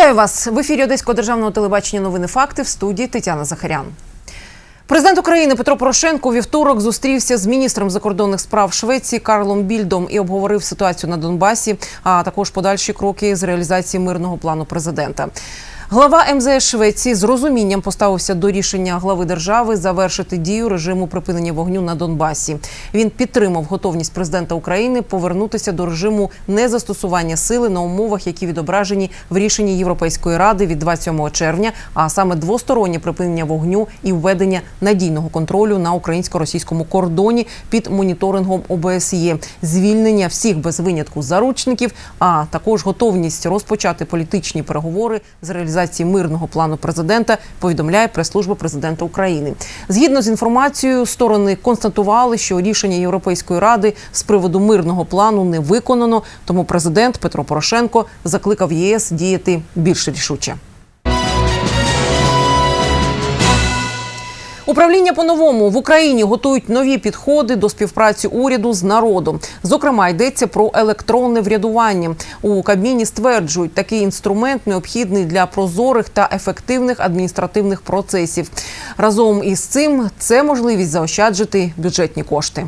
Вітаю вас в ефірі Одеського державного телебачення. Новини факти в студії Тетяна Захарян. Президент України Петро Порошенко вівторок зустрівся з міністром закордонних справ Швеції Карлом Більдом і обговорив ситуацію на Донбасі, а також подальші кроки з реалізації мирного плану президента. Глава МЗС Швеції з розумінням поставився до рішення глави держави завершити дію режиму припинення вогню на Донбасі. Він підтримав готовність президента України повернутися до режиму незастосування сили на умовах, які відображені в рішенні Європейської ради від 27 червня, а саме двостороннє припинення вогню і введення надійного контролю на українсько-російському кордоні під моніторингом ОБСЄ, звільнення всіх без винятку заручників, а також готовність розпочати політичні переговори з реалізації мирного плану президента. Повідомляє прес-служба президента України. Згідно з інформацією, сторони констатували, що рішення Європейської ради з приводу мирного плану не виконано. Тому президент Петро Порошенко закликав ЄС діяти більш рішуче. Управління по-новому в Україні готують нові підходи до співпраці уряду з народом. Зокрема, йдеться про електронне врядування. У Кабміні стверджують, такий інструмент необхідний для прозорих та ефективних адміністративних процесів. Разом із цим це можливість заощаджити бюджетні кошти.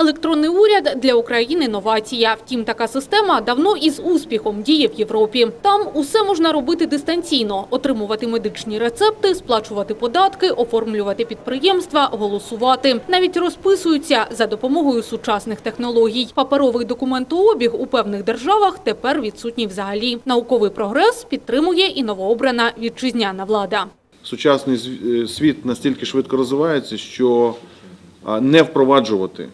Електронний уряд для України новація. Втім, така система давно із успіхом діє в Європі. Там усе можна робити дистанційно: отримувати медичні рецепти, сплачувати податки, оформлювати підприємства, голосувати. Навіть розписуються за допомогою сучасних технологій. Паперовий документообіг у певних державах тепер відсутній взагалі. Науковий прогрес підтримує і новообрана вітчизняна влада. Сучасний е, світ настільки швидко розвивається, що не впроваджувати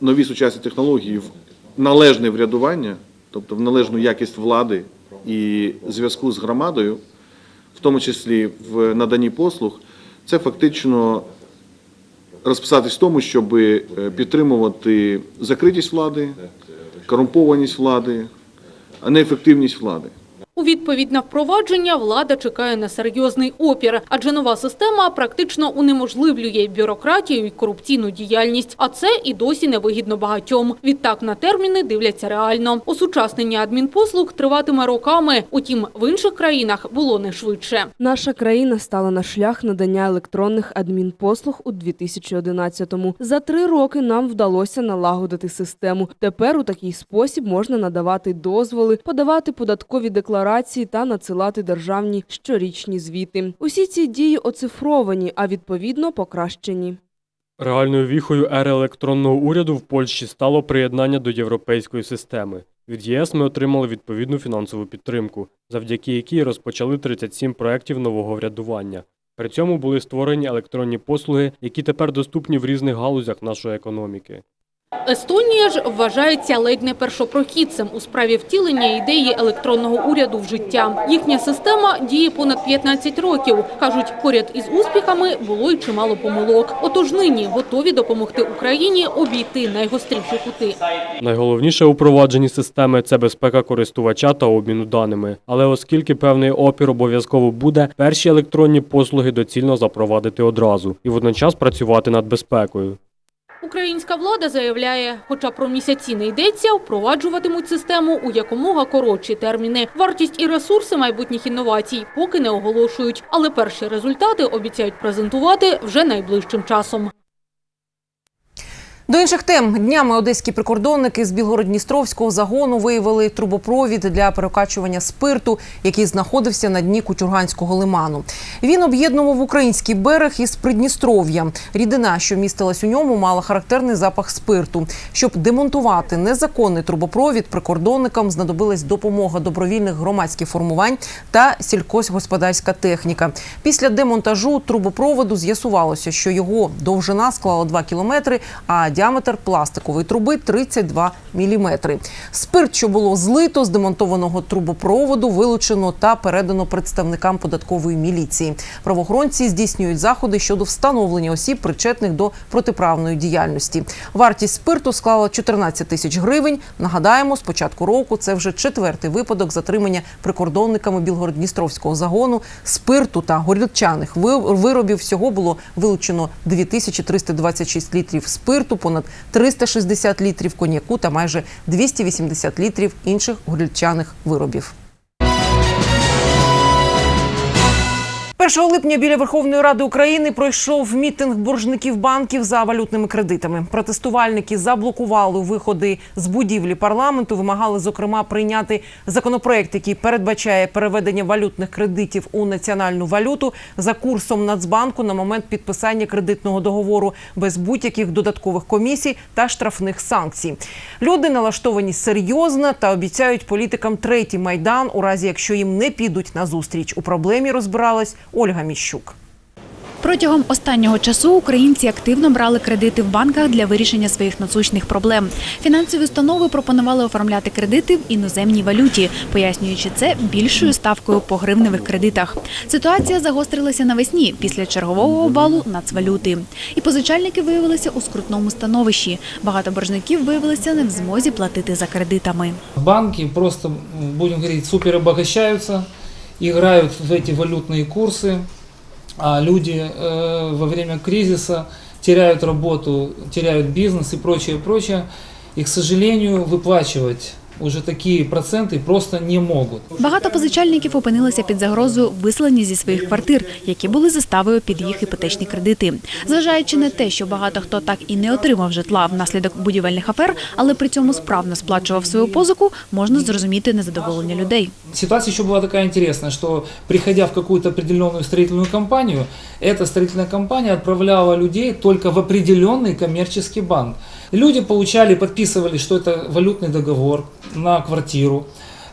нові сучасні технології в належне врядування, тобто в належну якість влади і зв'язку з громадою, в тому числі в наданні послуг, це фактично розписатись в тому, щоб е, підтримувати закритість влади, корумпованість влади, а не ефективність влади. У відповідь на впровадження влада чекає на серйозний опір, адже нова система практично унеможливлює бюрократію і корупційну діяльність. А це і досі невигідно багатьом. Відтак на терміни дивляться реально. Осучаснення адмінпослуг триватиме роками. Утім, в інших країнах було не швидше. Наша країна стала на шлях надання електронних адмінпослуг у 2011-му. За три роки нам вдалося налагодити систему. Тепер у такий спосіб можна надавати дозволи, подавати податкові декларації та надсилати державні щорічні звіти. Усі ці дії оцифровані, а відповідно покращені. Реальною віхою ери електронного уряду в Польщі стало приєднання до європейської системи. Від ЄС ми отримали відповідну фінансову підтримку, завдяки якій розпочали 37 проєктів нового врядування. При цьому були створені електронні послуги, які тепер доступні в різних галузях нашої економіки. Естонія ж вважається ледь не першопрохідцем у справі втілення ідеї електронного уряду в життя. Їхня система діє понад 15 років. Кажуть, поряд із успіхами було й чимало помилок. Отож нині готові допомогти Україні обійти найгостріші кути. Найголовніше у провадженні системи це безпека користувача та обміну даними. Але оскільки певний опір обов'язково буде, перші електронні послуги доцільно запровадити одразу і водночас працювати над безпекою. Українська влада заявляє, хоча про місяці не йдеться, впроваджуватимуть систему у якомога коротші терміни. Вартість і ресурси майбутніх інновацій поки не оголошують, але перші результати обіцяють презентувати вже найближчим часом. До інших тем днями одеські прикордонники з Білгород-Дністровського загону виявили трубопровід для перекачування спирту, який знаходився на дні Кучурганського лиману. Він об'єднував український берег із Придністров'я. Рідина, що містилась у ньому, мала характерний запах спирту. Щоб демонтувати незаконний трубопровід, прикордонникам знадобилась допомога добровільних громадських формувань та сільськогосподарська техніка. Після демонтажу трубопроводу з'ясувалося, що його довжина склала 2 кілометри, а діаметр пластикової труби 32 міліметри. Спирт, що було злито з демонтованого трубопроводу, вилучено та передано представникам податкової міліції. Правоохоронці здійснюють заходи щодо встановлення осіб, причетних до протиправної діяльності. Вартість спирту склала 14 тисяч гривень. Нагадаємо, з початку року це вже четвертий випадок затримання прикордонниками Білгород-Дністровського загону спирту та горілчаних ви- виробів. Всього було вилучено 2326 літрів спирту, понад понад 360 літрів коньяку та майже 280 літрів інших горілчаних виробів. 1 липня біля Верховної Ради України пройшов мітинг боржників банків за валютними кредитами. Протестувальники заблокували виходи з будівлі парламенту. Вимагали зокрема прийняти законопроект, який передбачає переведення валютних кредитів у національну валюту за курсом Нацбанку на момент підписання кредитного договору без будь-яких додаткових комісій та штрафних санкцій. Люди налаштовані серйозно та обіцяють політикам третій майдан, у разі якщо їм не підуть на зустріч. У проблемі розбиралась Ольга Міщук. Протягом останнього часу українці активно брали кредити в банках для вирішення своїх насущних проблем. Фінансові установи пропонували оформляти кредити в іноземній валюті, пояснюючи це більшою ставкою по гривневих кредитах. Ситуація загострилася навесні після чергового обвалу нацвалюти. І позичальники виявилися у скрутному становищі. Багато боржників виявилися не в змозі платити за кредитами. Банки просто, будем говорить, супер обогащаются, играют в эти валютные курсы, а люди э, во время кризиса теряют работу, теряют бизнес и прочее, прочее. И, к сожалению, выплачивать уже такие проценты просто не могут. Багато позичальників опинилися під загрозою виселення зі своїх квартир, які були заставою під їх іпотечні кредити. Зважаючи на те, що багато хто так і не отримав житла внаслідок будівельних афер, але при цьому справно сплачував свою позику, можна зрозуміти незадоволення людей. Ситуация еще была такая интересная, что приходя в какую-то определенную строительную компанию, эта строительная компания отправляла людей только в определенный коммерческий банк. Люди получали, подписывали, что это валютный договор На квартиру.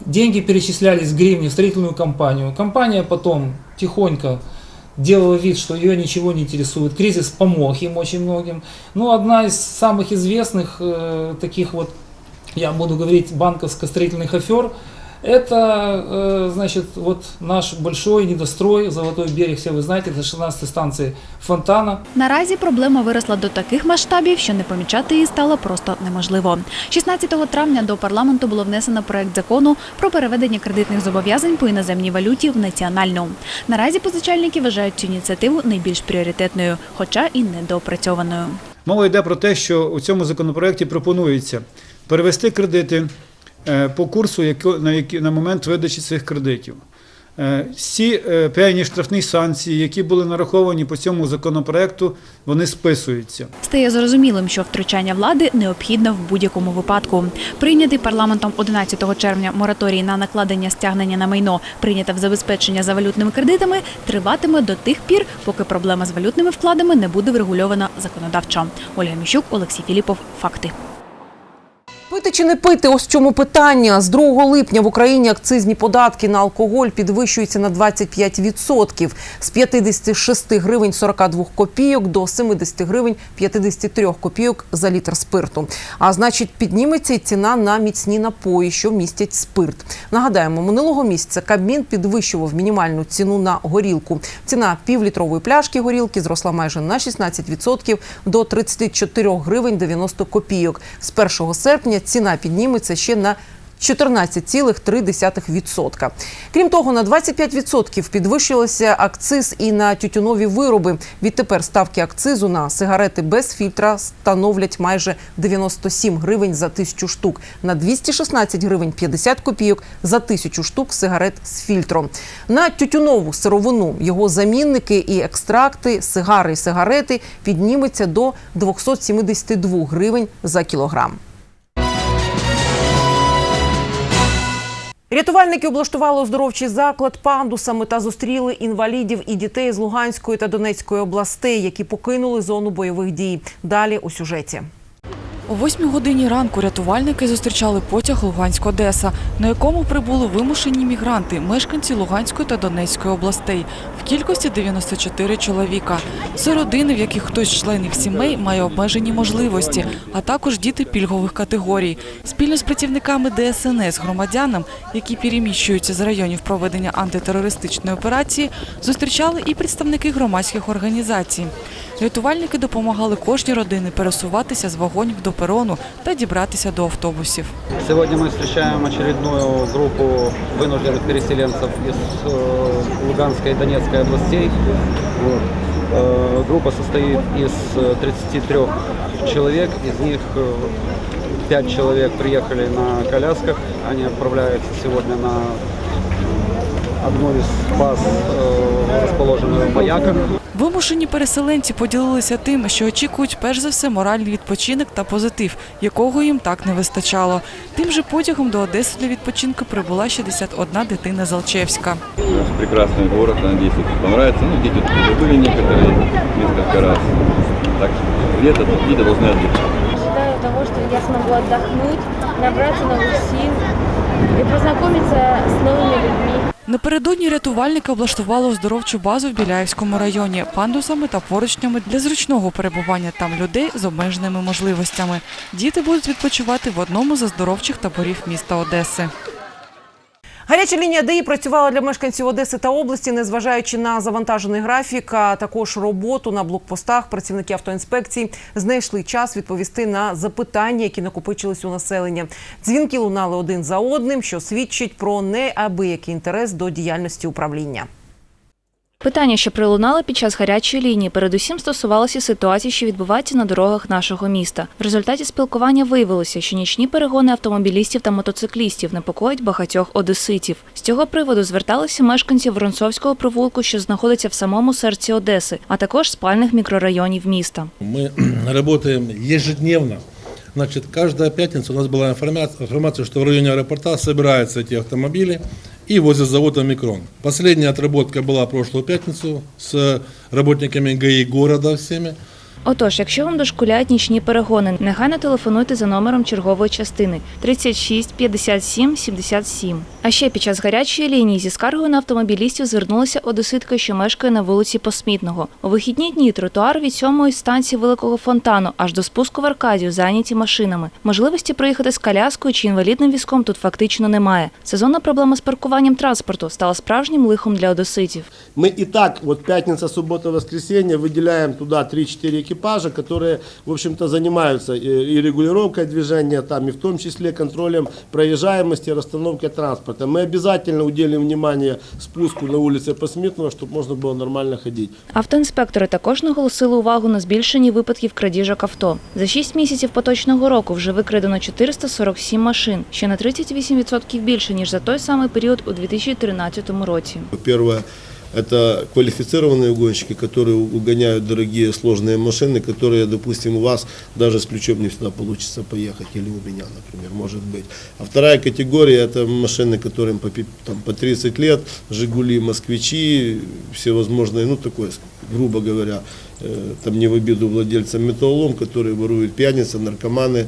Деньги перечислялись в гривне в строительную компанию. Компания потом тихонько делала вид, что ее ничего не интересует. Кризис помог им очень многим. Ну, одна из самых известных э, таких вот, я буду говорить, банковско-строительных афер, это, э, значит, вот наш большой недострой, Золотой берег, все вы знаете, это 16 станции Фонтана. Наразі проблема виросла до таких масштабів, що не помічати її стало просто неможливо. 16 травня до парламенту було внесено проект закону про переведення кредитних зобов'язань по іноземній валюті в національну. Наразі позичальники вважають цю ініціативу найбільш пріоритетною, хоча і недоопрацьованою. Мова йде про те, що у цьому законопроекті пропонується перевести кредити е, по курсу, на, момент видачі цих кредитів. Е, Всі е, певні штрафні санкції, які були нараховані по цьому законопроекту, вони списуються. Стає зрозумілим, що втручання влади необхідно в будь-якому випадку. Прийнятий парламентом 11 червня мораторій на накладення стягнення на майно, прийнята в забезпечення за валютними кредитами, триватиме до тих пір, поки проблема з валютними вкладами не буде врегульована законодавчо. Ольга Міщук, Олексій Філіпов. Факти. Пити чи не пити? Ось в чому питання. З 2 липня в Україні акцизні податки на алкоголь підвищуються на 25%. З 56 гривень 42 копійок до 70 гривень 53 копійок за літр спирту. А значить, підніметься й ціна на міцні напої, що містять спирт. Нагадаємо, минулого місяця Кабмін підвищував мінімальну ціну на горілку. Ціна півлітрової пляшки горілки зросла майже на 16% до 34 гривень 90 копійок. З 1 серпня ціна підніметься ще на 14,3%. Крім того, на 25% підвищилося акциз і на тютюнові вироби. Відтепер ставки акцизу на сигарети без фільтра становлять майже 97 гривень за тисячу штук, на 216 гривень 50 копійок за тисячу штук сигарет з фільтром. На тютюнову сировину його замінники і екстракти, сигари і сигарети підніметься до 272 гривень за кілограм. Рятувальники облаштували оздоровчий заклад пандусами та зустріли інвалідів і дітей з Луганської та Донецької областей, які покинули зону бойових дій. Далі у сюжеті. О восьмій годині ранку рятувальники зустрічали потяг Луганськ-Одеса, на якому прибули вимушені мігранти, мешканці Луганської та Донецької областей, в кількості 94 чоловіка. Це родини, в яких хтось з членів сімей має обмежені можливості, а також діти пільгових категорій. Спільно з працівниками ДСНС громадянам, які переміщуються з районів проведення антитерористичної операції, зустрічали і представники громадських організацій. Рятувальники допомагали кожній родині пересуватися з вагонів до перону та дібратися до автобусів. Сегодня мы встречаем очередную группу вынужденных переселенцев из э, Луганской и Донецкой областей. Вот. Э, группа состоит из э, 33 человек, из них э, пять человек приехали на колясках, они отправляются сегодня на одну из баз, э, расположенную в Маяках. Вимушені переселенці поділилися тим, що очікують перш за все моральний відпочинок та позитив, якого їм так не вистачало. Тим же потягом до Одеси для відпочинку прибула 61 дитина з Алчевська. Наш прекрасный город, я надеюсь, это понравится. Ну, дети тут уже были некоторые, несколько раз. Так что лето тут дети должны отдыхать. ожидаю того, что я смогу отдохнуть, набраться новых сил и познакомиться с новыми людьми. Напередодні рятувальники облаштували оздоровчу базу в Біляївському районі пандусами та поручнями для зручного перебування там людей з обмеженими можливостями. Діти будуть відпочивати в одному з оздоровчих таборів міста Одеси. Гаряча лінія ДАІ працювала для мешканців Одеси та області, незважаючи на завантажений графік, а також роботу на блокпостах. Працівники автоінспекції знайшли час відповісти на запитання, які накопичились у населення. Дзвінки лунали один за одним, що свідчить про неабиякий інтерес до діяльності управління. Питання, що пролунали під час гарячої лінії, передусім стосувалося ситуації, що відбуваються на дорогах нашого міста. В результаті спілкування виявилося, що нічні перегони автомобілістів та мотоциклістів непокоїть багатьох одеситів. З цього приводу зверталися мешканці Воронцовського провулку, що знаходиться в самому серці Одеси, а також спальних мікрорайонів міста. Мы работаем ежедневно. Значит, каждая пятница у нас была информация, информация, что в районе аэропорта собираются эти автомобили и возле завода «Микрон». Последняя отработка была прошлую пятницу с работниками ГАИ города всеми. Отож, якщо вам дошкуляють нічні перегони, негайно телефонуйте за номером чергової частини 36 57 77. А ще під час гарячої лінії зі скаргою на автомобілістів звернулася одеситка, що мешкає на вулиці Посмітного. У вихідні дні тротуар від сьомої станції Великого фонтану аж до спуску в Аркадію зайняті машинами. Можливості проїхати з коляскою чи інвалідним візком тут фактично немає. Сезонна проблема з паркуванням транспорту стала справжнім лихом для одеситів. Мы и так, вот пятница, суббота, воскресенье, выделяем туда 3-4 экипажа, которые, в общем-то, занимаются и и регулировкой движения, там, и в том числе контролем проезжаемости, расстановкой транспорта. Мы обязательно уделим внимание спуску на улице Посмитного, чтобы можно было нормально ходить. Автоінспектори також наголосили увагу на збільшенні випадків крадіжок авто. За 6 місяців поточного року вже викрадено 447 машин, що на 38% більше, ніж за той самий період у 2013 році. Первое, это квалифицированные угонщики, которые угоняют дорогие сложные машины, которые, допустим, у вас даже с ключом не всегда получится поехать, или у меня, например, может быть. А вторая категория, это машины, которым по, пи- там, по 30 лет, Жигули, Москвичи, всевозможные, ну, такое, грубо говоря, э, там не в обиду владельцам металлолом, которые воруют пьяницы, наркоманы, э,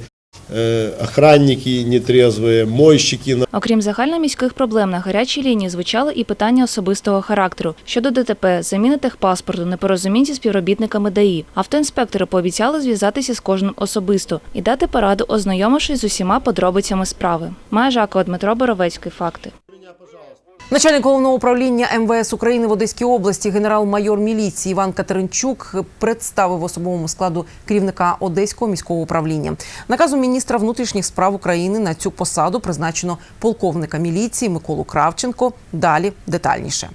охранники нетрезвые, мойщики, Окрім загальноміських проблем, на гарячій лінії звучали і питання особистого характеру щодо ДТП, заміни техпаспорту, непорозумінь зі співробітниками ДАІ. Автоінспектори пообіцяли зв'язатися з кожним особисто і дати пораду, ознайомившись з усіма подробицями справи. Жакова Дмитро Боровецький. Факти. Начальник головного управління МВС України в Одеській області, генерал-майор міліції Іван Катеринчук представив особовому складу керівника Одеського міського управління. Наказу міністра внутрішніх справ України на цю посаду призначено полковника міліції Миколу Кравченко. Далі детальніше.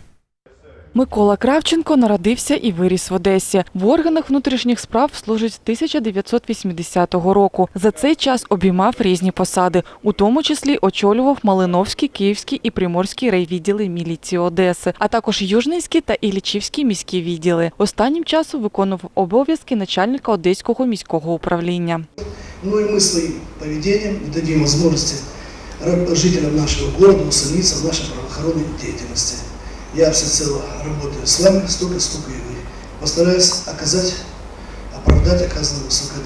Микола Кравченко народився і виріс в Одесі. В органах внутрішніх справ служить з 1980 року. За цей час обіймав різні посади, у тому числі очолював Малиновський, Київський і Приморський райвідділи міліції Одеси, а також Южненський та Іллічівський міські відділи. Останнім часом виконував обов'язки начальника Одеського міського управління. Ну и мы своим поведением не дадим ра- жителям нашего города усомниться в нашей правоохранной деятельности. Я всецело работаю с вами, столько, сколько и вы. Постараюсь оказать, оправдать оказанную высокое.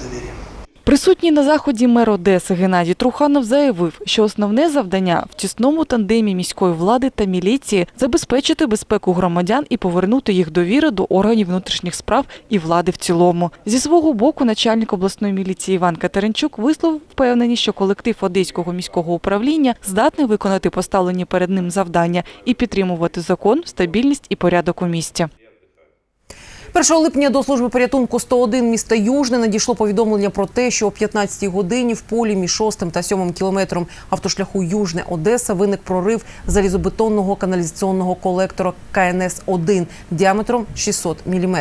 Присутній на заході мер Одеси Геннадій Труханов заявив, що основне завдання в тісному тандемі міської влади та міліції забезпечити безпеку громадян і повернути їх довіру до органів внутрішніх справ і влади в цілому. Зі свого боку, начальник обласної міліції Іван Катеринчук висловив впевненість, що колектив Одеського міського управління здатний виконати поставлені перед ним завдання і підтримувати закон, стабільність і порядок у місті. 1 липня до служби порятунку 101 міста Южне надійшло повідомлення про те, що о 15-й годині в полі між 6 та 7 кілометром автошляху Южне Одеса виник прорив залізобетонного каналізаційного колектора КНС-1 діаметром 600 мм.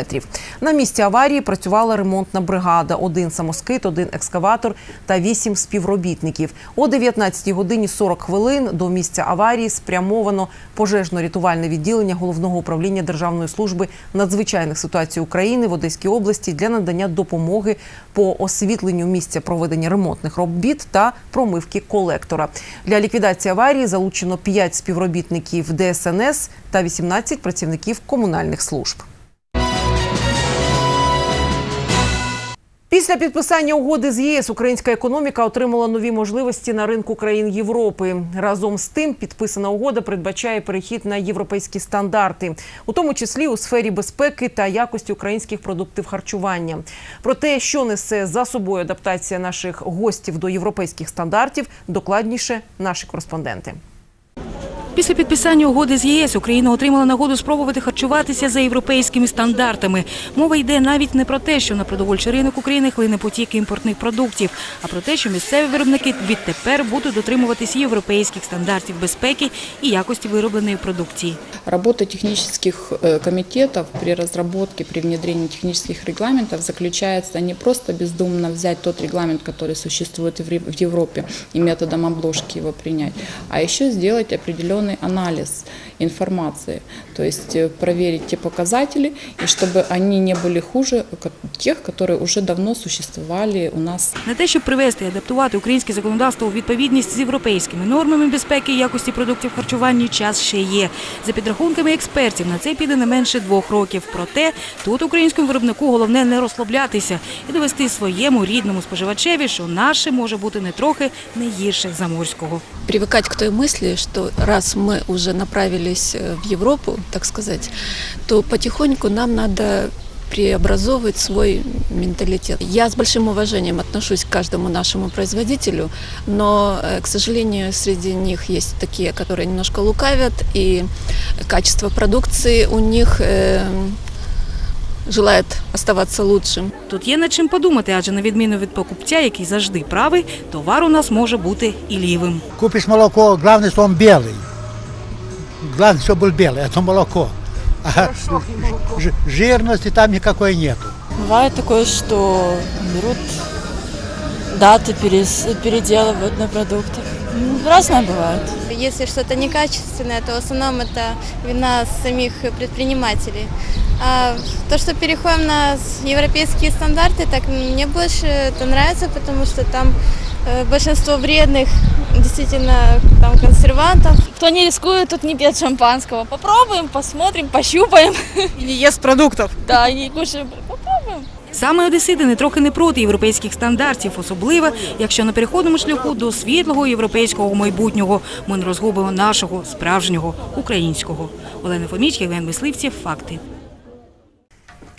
На місці аварії працювала ремонтна бригада, один самоскид, один екскаватор та вісім співробітників. О 19-й годині 40 хвилин до місця аварії спрямовано пожежно-рятувальне відділення головного управління Державної служби надзвичайних ситуацій України в Одеській області для надання допомоги по освітленню місця проведення ремонтних робіт та промивки колектора. Для ліквідації аварії залучено 5 співробітників ДСНС та 18 працівників комунальних служб. Після підписання угоди з ЄС українська економіка отримала нові можливості на ринку країн Європи. Разом з тим, підписана угода передбачає перехід на європейські стандарти, у тому числі у сфері безпеки та якості українських продуктів харчування. Про те, що несе за собою адаптація наших гостів до європейських стандартів, докладніше наші кореспонденти. Після підписання угоди з ЄС Україна отримала нагоду спробувати харчуватися за європейськими стандартами. Мова йде навіть не про те, що на продовольчий ринок України хлине потік імпортних продуктів, а про те, що місцеві виробники відтепер будуть дотримуватись європейських стандартів безпеки і якості виробленої продукції. Работа технических э, комитетов при разработке, при внедрении технических регламентов заключается не просто бездумно взять тот регламент, который существует в Европе, и методом обложки его принять, а еще сделать определенный анализ информации, то есть э, проверить те показатели, и чтобы они не были хуже ко- тех, которые уже давно существовали у нас На те, щоб привести і адаптувати українське законодавство у відповідність з європейськими нормами безпеки і якості продуктів харчування, час ще є. За підрахунками експертів, на це піде не менше двох років. Проте тут українському виробнику головне не розслаблятися і довести своєму рідному споживачеві, що наше може бути не трохи не гірше заморського. привыкать к той мысли, что раз мы уже направились э, в Европу, так сказать, то потихоньку нам надо преобразовывать свой менталитет. Я с большим уважением отношусь к каждому нашему производителю, но, э, к сожалению, среди них есть такие, которые немножко лукавят, и качество продукции у них э, желает оставаться лучшим. Тут є над чим подумати, адже на відміну від покупця, який завжди правий, товар у нас може бути і лівим. Купишь молоко, главное, что он белый. Главное, чтобы был белый, это молоко. А ж- жирности там никакой нету. Бывает такое, что берут даты, перес- переделывают на продуктах. М, Разное бывает. Если что-то некачественное, то в основном это вина самих предпринимателей. А то, что переходим на с- европейские стандарты, так мне больше это нравится, потому что там э, большинство вредных действительно там консервантов. Кто не рискует, тут не пьет шампанского. Попробуем, посмотрим, пощупаем. И не ест продуктов. Да, и не кушаем. Попробуем. Саме одесити не трохи не проти європейських стандартів, особливо якщо на переходному шляху до світлого європейського майбутнього ми не розгубимо нашого справжнього українського. Олена Фоміч, Євген Мисливців. Факти.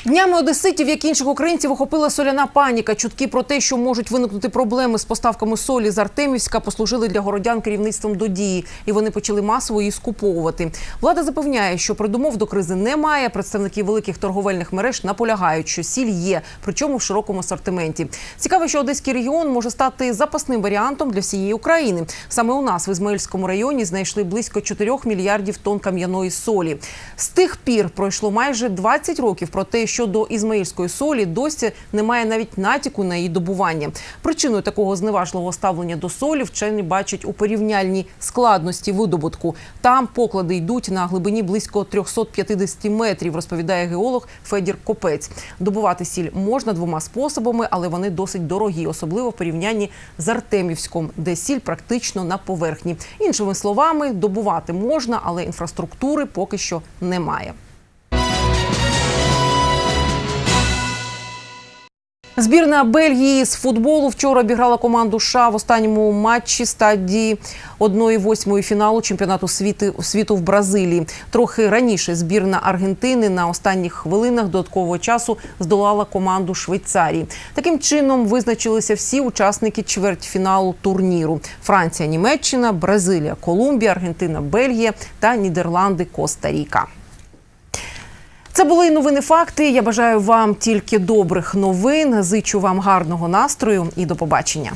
Днями одеситів, як інших українців, охопила соляна паніка. Чутки про те, що можуть виникнути проблеми з поставками солі з Артемівська, послужили для городян керівництвом до дії, і вони почали масово її скуповувати. Влада запевняє, що придумов до кризи немає. Представники великих торговельних мереж наполягають, що сіль є, причому в широкому асортименті. Цікаво, що одеський регіон може стати запасним варіантом для всієї України. Саме у нас в Ізмаїльському районі знайшли близько 4 мільярдів тонн кам'яної солі. З тих пір пройшло майже 20 років. Проте щодо ізмаїльської солі досі немає навіть натяку на її добування. Причиною такого зневажливого ставлення до солі вчені бачать у порівняльній складності видобутку. Там поклади йдуть на глибині близько 350 метрів, розповідає геолог Федір Копець. Добувати сіль можна двома способами, але вони досить дорогі, особливо в порівнянні з Артемівськом, де сіль практично на поверхні. Іншими словами, добувати можна, але інфраструктури поки що немає. Збірна Бельгії з футболу вчора обіграла команду США в останньому матчі стадії 1-8 фіналу чемпіонату світу, світу в Бразилії. Трохи раніше збірна Аргентини на останніх хвилинах додаткового часу здолала команду Швейцарії. Таким чином визначилися всі учасники чвертьфіналу турніру: Франція, Німеччина, Бразилія, Колумбія, Аргентина, Бельгія та Нідерланди, Коста-Ріка. Це були новини факти. Я бажаю вам тільки добрих новин. Зичу вам гарного настрою і до побачення.